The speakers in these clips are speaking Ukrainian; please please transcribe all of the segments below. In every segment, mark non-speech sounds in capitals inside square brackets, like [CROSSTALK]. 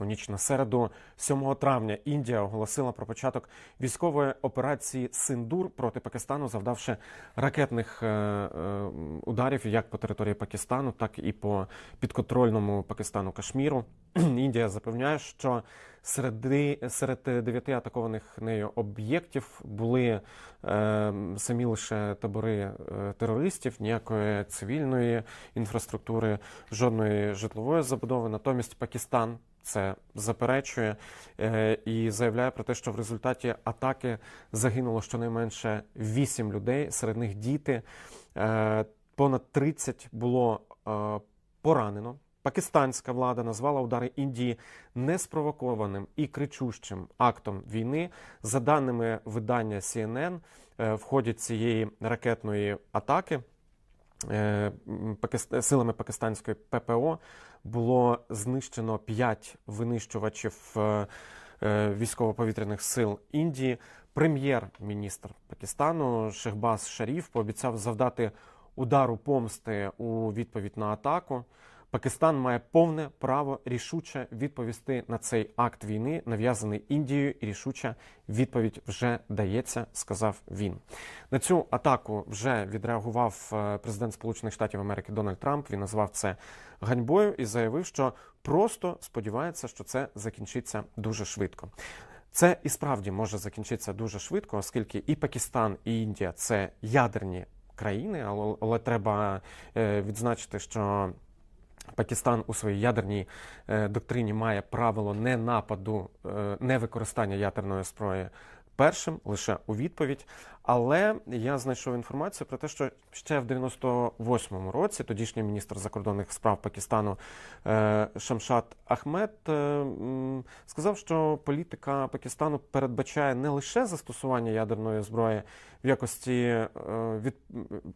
У ніч на середу, 7 травня, Індія оголосила про початок військової операції Синдур проти Пакистану, завдавши ракетних е, е, ударів як по території Пакистану, так і по підконтрольному Пакистану Кашміру. [CLEARS THROAT] Індія запевняє, що серед, серед дев'яти атакованих нею об'єктів були е, самі лише табори е, терористів, ніякої цивільної інфраструктури, жодної житлової забудови. Натомість Пакистан це заперечує е, і заявляє про те, що в результаті атаки загинуло щонайменше 8 людей, серед них діти. Е, понад 30 було е, поранено. Пакистанська влада назвала удари Індії неспровокованим і кричущим актом війни. За даними видання CNN, в ході цієї ракетної атаки силами пакистанської ППО було знищено 5 винищувачів е, е, військово-повітряних сил Індії. Прем'єр-міністр Пакистану Шехбас Шаріф пообіцяв завдати удару помсти у відповідь на атаку. Пакистан має повне право рішуче відповісти на цей акт війни, нав'язаний Індією, і рішуча відповідь вже дається, сказав він. На цю атаку вже відреагував е, президент Сполучених Штатів Америки Дональд Трамп. Він назвав це ганьбою і заявив, що просто сподівається, що це закінчиться дуже швидко. Це і справді може закінчитися дуже швидко, оскільки і Пакистан, і Індія це ядерні країни, але, треба е, відзначити, що Пакистан у своїй ядерній е, доктрині має правило не нападу, е, не використання ядерної зброї першим, лише у відповідь. Але я знайшов інформацію про те, що ще в 98-му році тодішній міністр закордонних справ Пакистану е, Шамшат Ахмед е, сказав, що політика Пакистану передбачає не лише застосування ядерної зброї в якості е, від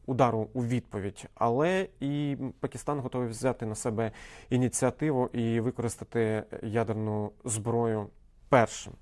удару у відповідь, але і Пакистан готовий взяти на себе ініціативу і використати ядерну зброю першим.